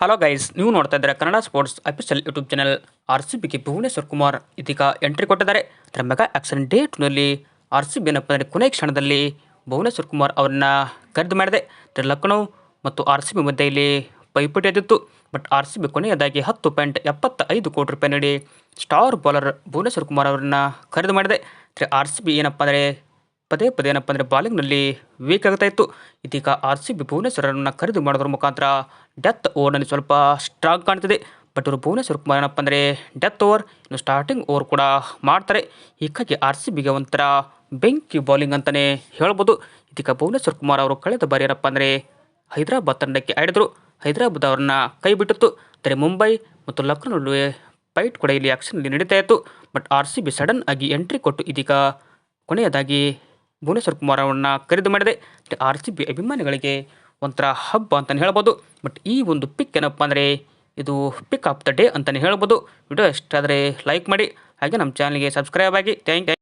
Hello guys ನೀವು ನೋಡ್ತಾ ಇದ್ದಾರೆ Kannada sports official YouTube channel R C ಬಿಗೆ ಭುವನೇಶ್ವರ್ ಕುಮಾರ್ ಇದೀಗ ಎಂಟ್ರಿ ಕೊಟ್ಟಿದ್ದಾರೆ. ಅದರ ಮೆಗಾ ಡೇ ಟೂನಲ್ಲಿ ಆರ್ ಸಿ ಬಿ ಏನಪ್ಪ ಅಂದರೆ ಕೊನೆ ಕ್ಷಣದಲ್ಲಿ ಭುವನೇಶ್ವರ್ ಕುಮಾರ್ ಅವರನ್ನ ಖರೀದಿ ಮಾಡಿದೆ. ಅದರ ಲಕ್ನೋ ಮತ್ತು ಆರ್ ಸಿ ಬಿ ಮಧ್ಯೆ ಇಲ್ಲಿ ಪೈಪೋಟಿ ಎದ್ದಿತ್ತು. ಬಟ್ ಆರ್ ಸಿ ಬಿ ಕೊನೆಯದಾಗಿ ಹತ್ತು ಪಾಯಿಂಟ್ ಎಪ್ಪತ್ತೈದು ಕೋಟಿ ರೂಪಾಯಿ ನೀಡಿ ಸ್ಟಾರ್ ಬೌಲರ್ ಭುವನೇಶ್ವರ್ ಕುಮಾರ್ ಅವರನ್ನ ಖರೀದಿ ಮಾಡಿದೆ. ಆರ್ ಸಿ ಬಿ ಏನಪ್ಪ ಅಂದರೆ ಪದೇ ಪದೇ ಏನಪ್ಪ ಅಂದರೆ ಬಾಲಿಂಗ್ನಲ್ಲಿ ವೀಕ್ ಆಗ್ತಾ ಇತ್ತು. ಇದೀಗ ಆರ್ ಸಿ ಬಿ ಭುವನೇಶ್ವರನ್ನು ಖರೀದಿ ಮಾಡೋದ್ರ ಮುಖಾಂತರ ಡೆತ್ ಓವರ್ನಲ್ಲಿ ಸ್ವಲ್ಪ ಸ್ಟ್ರಾಂಗ್ ಕಾಣ್ತಿದೆ. ಬಟ್ ಇವರು ಭುವನೇಶ್ವರ್ ಕುಮಾರ್ ಏನಪ್ಪ ಅಂದರೆ ಡೆತ್ ಓವರ್ ಇನ್ನು ಸ್ಟಾರ್ಟಿಂಗ್ ಓವರ್ ಕೂಡ ಮಾಡ್ತಾರೆ. ಹೀಗಾಗಿ ಆರ್ ಸಿ ಬಿಗೆ ಒಂಥರ ಬೆಂಕಿ ಬೌಲಿಂಗ್ ಅಂತಲೇ ಹೇಳ್ಬೋದು. ಇದೀಗ ಭುವನೇಶ್ವರ್ ಕುಮಾರ್ ಅವರು ಕಳೆದ ಬಾರಿ ಏನಪ್ಪ ಅಂದರೆ ಹೈದರಾಬಾದ್ ತಂಡಕ್ಕೆ ಆಡಿದರು. ಹೈದರಾಬಾದ್ ಅವರನ್ನ ಕೈ ಬಿಟ್ಟಿತ್ತು. ಆದರೆ ಮುಂಬೈ ಮತ್ತು ಲಕ್ನೋ ನಡುವೆ ಫೈಟ್ ಕೂಡ ಇಲ್ಲಿ ಆ್ಯಕ್ಷನಲ್ಲಿ ನಡೀತಾ ಇತ್ತು. But R C B sudden ಆಗಿ ಎಂಟ್ರಿ ಕೊಟ್ಟು ಇದೀಗ ಕೊನೆಯದಾಗಿ ಭುವನೇಶ್ವರ್ ಕುಮಾರ್ ಅವರನ್ನ ಖರೀದಿ ಮಾಡಿದೆ. ಆರ್ ಸಿ ಬಿ ಅಭಿಮಾನಿಗಳಿಗೆ ಒಂಥರ ಹಬ್ಬ ಅಂತಲೇ ಹೇಳ್ಬೋದು. ಬಟ್ ಈ ಒಂದು ಪಿಕ್ ಏನಪ್ಪ ಅಂದರೆ ಇದು ಪಿಕ್ ಆಫ್ ದ ಡೇ ಅಂತಲೇ ಹೇಳ್ಬೋದು. ವಿಡಿಯೋ ಇಷ್ಟ ಆದರೆ ಲೈಕ್ ಮಾಡಿ. ಹಾಗೆ ನಮ್ಮ ಚಾನಲ್ಗೆ ಸಬ್ಸ್ಕ್ರೈಬ್ ಆಗಿ. Thank you